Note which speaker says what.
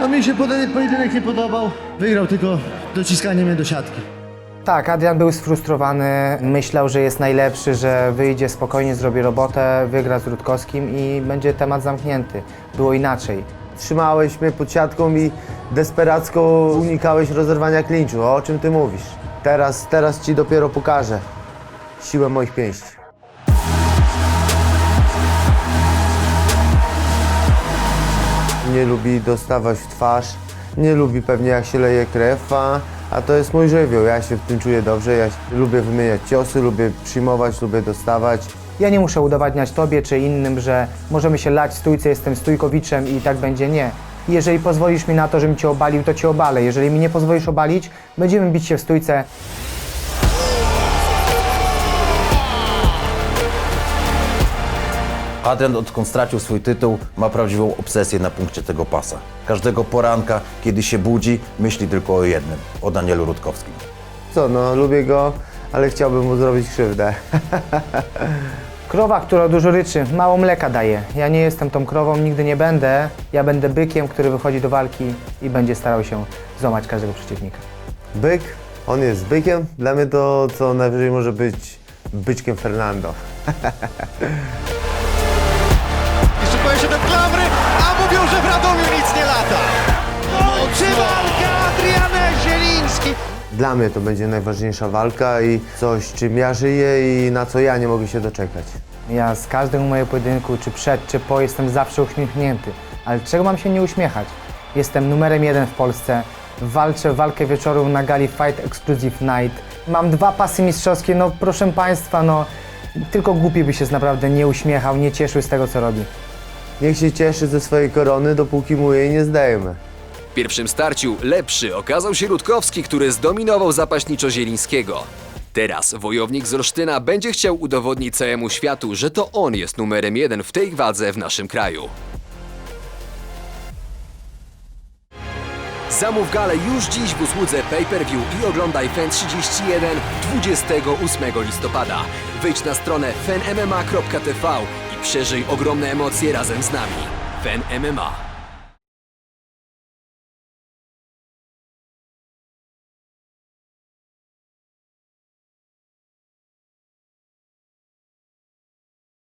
Speaker 1: No mi się pojedynek, nie podobał. Wygrał tylko dociskanie mnie do siatki.
Speaker 2: Tak, Adrian był sfrustrowany, myślał, że jest najlepszy, że wyjdzie spokojnie, zrobi robotę, wygra z Rutkowskim i będzie temat zamknięty. Było inaczej.
Speaker 3: Trzymałeś mnie pod siatką i desperacko unikałeś rozerwania klinczu. O czym ty mówisz? Teraz, teraz ci dopiero pokażę siłę moich pięści. Nie lubi dostawać w twarz, nie lubi pewnie jak się leje krew, a, a to jest mój żywioł. Ja się w tym czuję dobrze, ja lubię wymieniać ciosy, lubię przyjmować, lubię dostawać.
Speaker 2: Ja nie muszę udowadniać tobie czy innym, że możemy się lać w stójce, jestem stójkowiczem i tak będzie. Nie. Jeżeli pozwolisz mi na to, żebym cię obalił, to cię obalę. Jeżeli mi nie pozwolisz obalić, będziemy bić się w stójce.
Speaker 4: Adrian, odkąd stracił swój tytuł, ma prawdziwą obsesję na punkcie tego pasa. Każdego poranka, kiedy się budzi, myśli tylko o jednym o Danielu Rutkowskim.
Speaker 3: Co, no lubię go, ale chciałbym mu zrobić krzywdę.
Speaker 2: Krowa, która dużo ryczy, mało mleka daje. Ja nie jestem tą krową, nigdy nie będę. Ja będę bykiem, który wychodzi do walki i będzie starał się złamać każdego przeciwnika.
Speaker 3: Byk, on jest bykiem, dla mnie to co najwyżej może być byczkiem Fernando.
Speaker 5: Szykuje się do klamry, a mówią, że w Radomiu nic nie lata. No, czy walka Adrian Zieliński?
Speaker 3: Dla mnie to będzie najważniejsza walka i coś, czym ja żyję i na co ja nie mogę się doczekać.
Speaker 2: Ja z każdego mojego pojedynku, czy przed, czy po, jestem zawsze uśmiechnięty. Ale czego mam się nie uśmiechać? Jestem numerem jeden w Polsce. Walczę walkę wieczoru na gali Fight Exclusive Night. Mam dwa pasy mistrzowskie, no proszę Państwa, no tylko głupi by się naprawdę nie uśmiechał, nie cieszył z tego, co robi.
Speaker 3: Niech się cieszy ze swojej korony, dopóki mu jej nie zdejmę.
Speaker 6: W pierwszym starciu lepszy okazał się Rutkowski, który zdominował zapaśniczo Zielińskiego. Teraz wojownik z Olsztyna będzie chciał udowodnić całemu światu, że to on jest numerem jeden w tej wadze w naszym kraju. Zamów galę już dziś w usłudze Pay-Per-View i oglądaj FEN 31 28 listopada. Wejdź na stronę fenmma.tv i przeżyj ogromne emocje razem z nami. FEN MMA.